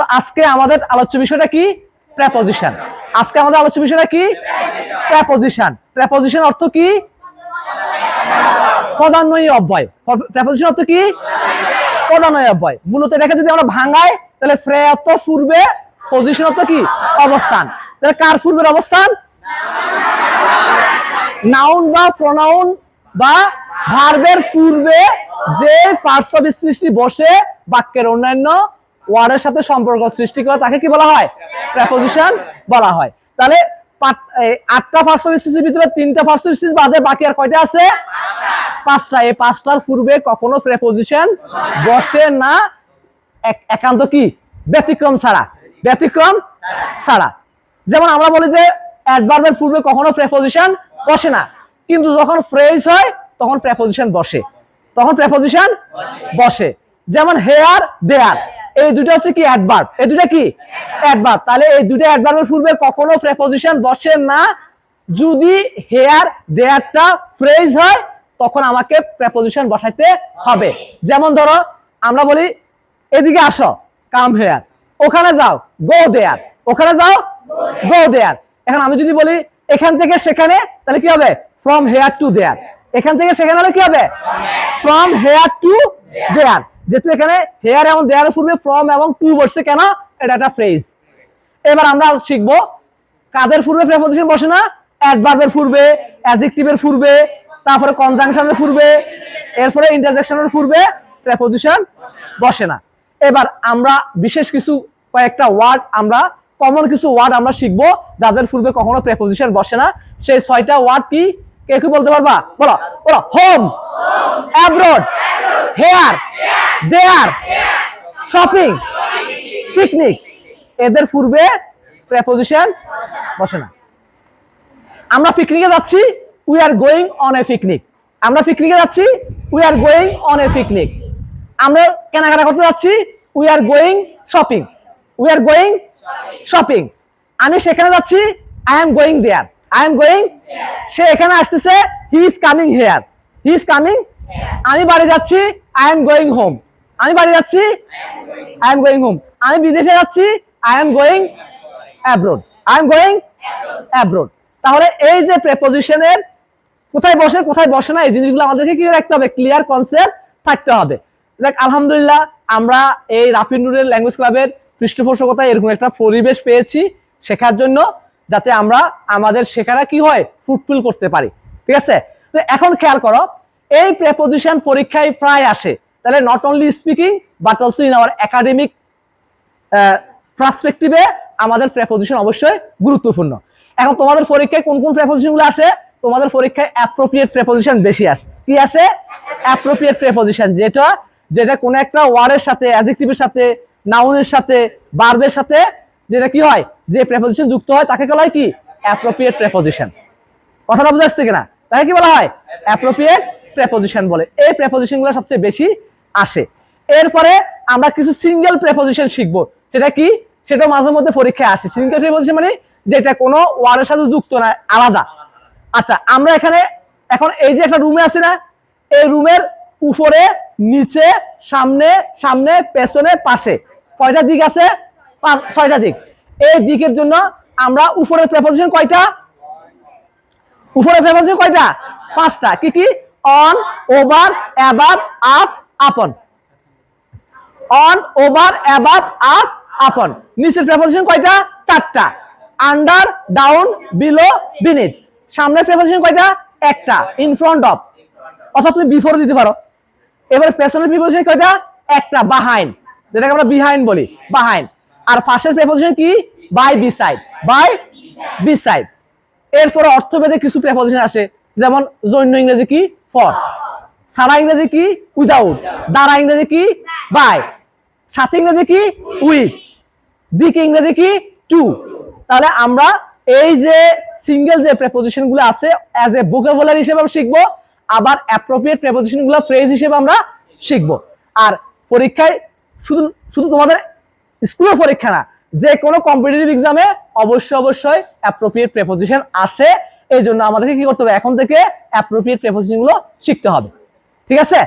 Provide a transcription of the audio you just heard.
তো আজকে আমাদের আলোচ্য বিষয়টা কি? প্রেপোজিশন আজকে আমাদের আলোচ্য বিষয়টা কি? প্রেপোজিশন প্রেপোজিশন অর্থ কি? পদান্বয়ী অব্যয়। প্রেপোজিশন অর্থ কি? পদান্বয়ী অব্যয়। মূলত এটাকে যদি আমরা ভাঙাই, তাহলে ফ্রে অর্থ পূর্বে পজিশন অর্থ কি? অবস্থান। তাহলে কার পূর্বের অবস্থান? নাউন বা প্রোনাউন বা ভার্বের পূর্বে যে পার্টস অফ বসে, বাক্যের অন্যান্য ওয়ার্ডের সাথে সম্পর্ক সৃষ্টি করে তাকে কি বলা হয়? প্রেপোজিশন বলা হয়। তাহলে আটটা অফ স্পিচের ভিতরে তিনটা পার্টস অফ বাদে বাকি আর কয়টা আছে? পাঁচটা। এই পাঁচটার পূর্বে কখনো প্রেপোজিশন বসে না একান্ত কি? ব্যতিক্রম ছাড়া। ব্যতিক্রম ছাড়া। যেমন আমরা বলি যে অ্যাডভার্বের পূর্বে কখনো প্রেপোজিশন বসে না। কিন্তু যখন ফ্রেজ হয়, তখন প্রেপোজিশন বসে। তখন প্রেপোজিশন বসে। যেমন হেয়ার দেয়ার এই দুটো হচ্ছে কি অ্যাডভার্ব এই দুটো কি? অ্যাডভার্ব তাহলে এই দুটো অ্যাডভার্বের পূর্বে কখনো প্রেপোজিশন বসে না। যদি হেয়ার দেয়ারটা ফ্রেজ হয়, তখন আমাকে প্রেপোজিশন বসাইতে হবে। যেমন ধরো, আমরা বলি, এদিকে আসো কাম হেয়ার ওখানে যাও গো দেয়ার ওখানে যাও গো দেয়ার এখন আমি যদি বলি, এখান থেকে সেখানে, তাহলে কি হবে? ফ্রম হেয়ার টু দেয়ার এখান থেকে সেখানে হলে কি হবে? ফ্রম হেয়ার টু দেয়ার যেহেতু এখানে হেয়ার এবং দেয়ার পূর্বে ফ্রম এবং টু বসছে কেন? এটা একটা ফ্রেজ এবার আমরা শিখব, কাদের পূর্বে প্রেপোজিশন বসে না? অ্যাডভার্বের পূর্বে অ্যাডজেক্টিভের পূর্বে, তারপরে কনজাংশনের পূর্বে, এরপরে ইন্টারজেকশনের পূর্বে প্রেপোজিশন বসে না। এবার আমরা বিশেষ কিছু কয়েকটা ওয়ার্ড আমরা কমন কিছু ওয়ার্ড আমরা শিখব, যাদের পূর্বে কখনো প্রেপোজিশন বসে না। সেই ছয়টা ওয়ার্ড কি? কে কি বলতে পারবা? বলো বলো home abroad here, there, shopping, picnic. এদের পূর্বে প্রেপোজিশন বসে না। আমরা পিকনিকে যাচ্ছি we are going on a picnic আমরা পিকনিকে যাচ্ছি we are going on a picnic আমরা কেনাকাটা করতে যাচ্ছি we are going shopping we are going shopping আমি সেখানে যাচ্ছি I am going there I am going সে এখানে আসতেছে he is coming here he is coming আমি বাড়ি যাচ্ছি আই এম গোয়িং হোম আমি বাড়ি যাচ্ছি আই এম গোয়িং হোম আমি বিদেশে যাচ্ছি I am going abroad I am going abroad তাহলে এই যে প্রেপোজিশনের কোথায় বসে কোথায় বসে না, এই জিনিসগুলো আমাদেরকে কি রাখতে হবে ক্লিয়ার কনসেপ্ট থাকতে হবে। দেখ, আলহামদুলিল্লাহ, আমরা এই রাফিন নুরের ল্যাঙ্গুয়েজ ক্লাবের পৃষ্ঠপোষকতায় এরকম একটা পরিবেশ পেয়েছি শেখার জন্য, যাতে আমরা আমাদের শেখাটা কি হয় ফুটফুল করতে পারি। ঠিক আছে? তো এখন খেয়াল করো এই প্রেপোজিশন পরীক্ষায় প্রায় আসে। তাহলে not only speaking but also in our academic পার্সপেক্টিভে আমাদের প্রেপোজিশন অবশ্যই গুরুত্বপূর্ণ। এখন তোমাদের পরীক্ষায় কোন কোন প্রেপোজিশনগুলো আসে? তোমাদের পরীক্ষায় অ্যাপ্রোপ্রিয়েট প্রেপোজিশন বেশি আসে, কি আসে? অ্যাপ্রোপ্রিয়েট প্রেপোজিশন যেটা যেটা কোনো একটা ওয়ার্ডের সাথে অ্যাডজেক্টিভের সাথে নাউনের সাথে বার্বের সাথে, যেটা কি হয়? যে প্রেপোজিশন যুক্ত হয়, তাকে বলা হয় কি? অ্যাপ্রোপ্রিয়েট প্রেপোজিশন কথাটা বুঝা যাচ্ছে কিনা? তাকে কি বলা হয়? অ্যাপ্রোপ্রিয়েট প্রেপোজিশন বলে। এই প্রেপোজিশনগুলো সবচেয়ে বেশি আসে। এরপরে আমরা কিছু সিঙ্গেল প্রেপোজিশন শিখব। সেটা কি? সেটা মাঝে মধ্যে পরীক্ষায় আসে। সিঙ্গেল প্রেপোজিশন মানে যেটা কোনো ওয়ার্ডের সাথে যুক্ত না, আলাদা। আচ্ছা আমরা এখানে এখন এই যে একটা রুমে আছে না, এই রুমের উপরে, নিচে, সামনে সামনে, পেছনে, পাশে। কয়টা দিক আছে? ছয়টা দিক। এই দিকের জন্য আমরা উপরের প্রেপোজিশন কয়টা? উপরে প্রেপোজিশন কয়টা? পাঁচটা। কি কি? On over above up upon on over above up upon নিচের প্রেপোজিশন কয়টা? চারটা। আন্ডার ডাউন বিলো বিনিথ সামনের প্রেপোজিশন কয়টা? একটা। ইন ফ্রন্ট অফ অথবা তুমি বিফোর দিতে পারো। এবার পেছনের প্রিপোজিশন কয়টা? একটা বাহাইন্ড যেটাকে আমরা বিহাইন্ড বলি বাহাইন্ড আর ফার্স্টের প্রেপোজিশন কি? বাই বিসাইড বাই বিসাইড এরপরে অর্থভেদে কিছু প্রেপোজিশন আসে। যেমন জৈন্য ইংরেজি কি? ফর। সারা ইংরেজি কি? উইদাউট। দ্বারা ইংরেজি কি? বাই। সাথে ইংরেজি কি? উইথ দিক ইংরেজি কি? টু। তাহলে আমরা এই যে সিঙ্গেল যে প্রেপোজিশনগুলো আছে অ্যাজ এ ভোকাবুলারি হিসেবে আমরা শিখব, আবার অ্যাপ্রোপ্রিয়েট প্রেপোজিশনগুলো ফ্রেজ হিসেবে আমরা শিখব। আর পরীক্ষায় শুধু শুধু তোমাদের স্কুলের পরীক্ষা না, যে কোনো কম্পিটিটিভ এক্সামে অবশ্যই অবশ্যই অ্যাপ্রোপ্রিয়েট প্রেপোজিশন আসে। এই জন্য আমাদেরকে কি করতে হবে? এখন থেকে অ্যাপ্রোপ্রিয়েট প্রেপোজিশনগুলো শিখতে হবে। ঠিক আছে?